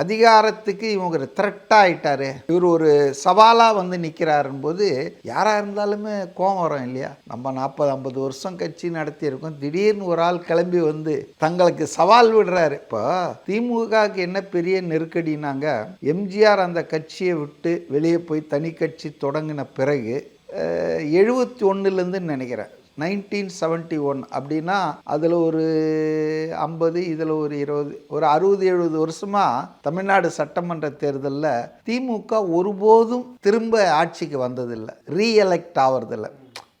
அதிகாரத்துக்கு இவங்க ஒரு த்ரெட் இவர் ஒரு சவாலாக வந்து நிற்கிறாருன்னு போது யாராக இருந்தாலுமே கோவம் வரும் இல்லையா? நம்ம நாற்பது ஐம்பது வருஷம் கட்சி நடத்தியிருக்கோம். திடீர்னு ஒரு ஆள் கிளம்பி வந்து தங்களுக்கு சவால் விடுறாரு. இப்போ திமுகவுக்கு என்ன பெரிய நெருக்கடினாங்க? எம்ஜிஆர் அந்த கட்சியை விட்டு வெளியே போய் தனி கட்சி தொடங்கின பிறகு எழுபத்தி ஒன்றுலேருந்து நினைக்கிறேன். நைன்டீன் செவன்ட்டி ஒன் அப்படின்னா அதில் ஒரு ஐம்பது இதில் ஒரு இருபது ஒரு அறுபது எழுபது வருஷமாக தமிழ்நாடு சட்டமன்ற தேர்தலில் திமுக ஒருபோதும் திரும்ப ஆட்சிக்கு வந்ததில்லை. ரீஎலெக்ட் ஆகிறதில்ல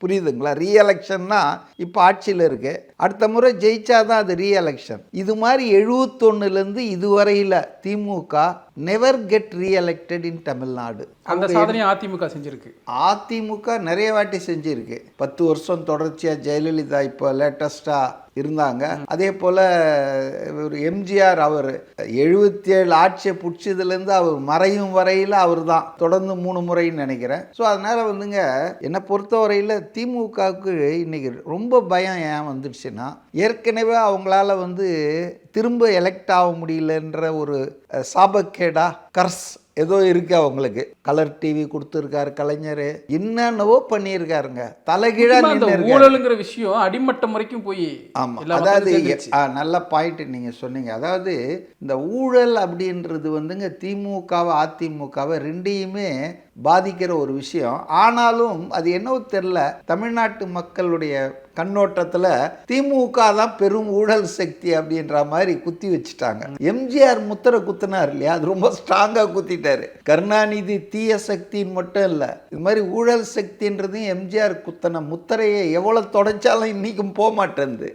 புரியுதுங்களா? ரீஎலெக்ஷன்னா இப்போ ஆட்சியில் இருக்கு. அடுத்த முறை ஜெயிச்சாதான் அது ரீஎலெக்ஷன் இது மாதிரி எழுபத்தொன்னுலேருந்து இதுவரையில் திமுக never get reelected in Tamil Nadu அந்த சாதனையை அதிமுக செஞ்சிருக்கு. அதிமுக நிறைய வாட்டி செஞ்சிருக்கு. பத்து வருஷம் தொடர்ச்சியாக ஜெயலலிதா இப்போ லேட்டஸ்ட்டாக இருந்தாங்க. அதே போல் ஒரு எம்ஜிஆர் அவர் எழுபத்தி ஏழு ஆட்சியை பிடிச்சதுலேருந்து அவர் மறையும் வரையில் அவர் தான் தொடர்ந்து மூணு முறைன்னு நினைக்கிறேன். ஸோ அதனால் வந்துங்க என்னை பொறுத்தவரையில் திமுகவுக்கு இன்னைக்கு ரொம்ப பயம் ஏன் வந்துடுச்சுன்னா ஏற்கனவே அவங்களால வந்து திரும்ப எலெக்ட் ஆக முடியலன்ற ஒரு அஹ், சாபக்கேடா கர்ஸ் ஏதோ இருக்கு அவங்களுக்கு கலர் டிவி கொடுத்துருக்காரு கலைஞர். என்னென்னவோ பண்ணியிருக்காருங்க. தலைகீழா முக்கியமா அந்த நின்று ஊழலுங்கிற விஷயம் அடிமட்டம் வரைக்கும் போய் ஆமாம் அதாவது நல்ல பாயிண்ட் நீங்கள் சொன்னீங்க. அதாவது இந்த ஊழல் அப்படின்றது வந்துங்க திமுகவை அதிமுகவை ரெண்டையுமே பாதிக்கிற ஒரு விஷயம். ஆனாலும் அது என்னவோ தெரில தமிழ்நாட்டு மக்களுடைய கண்ணோட்டத்தில் திமுக தான் பெரும் ஊழல் சக்தி அப்படின்ற மாதிரி குத்தி வச்சுட்டாங்க. எம்ஜிஆர் முத்திரை குத்தினார் இல்லையா? அது ரொம்ப ஸ்ட்ராங்காக குத்திட்டாரு. கருணாநிதி தீய சக்தின்னு மட்டும் இல்லை இது மாதிரி ஊழல் சக்தின்றதையும் எம்ஜிஆர் குத்தின முத்திரையை எவ்வளோ தொடச்சாலும் இன்றைக்கும் போக மாட்டேன்து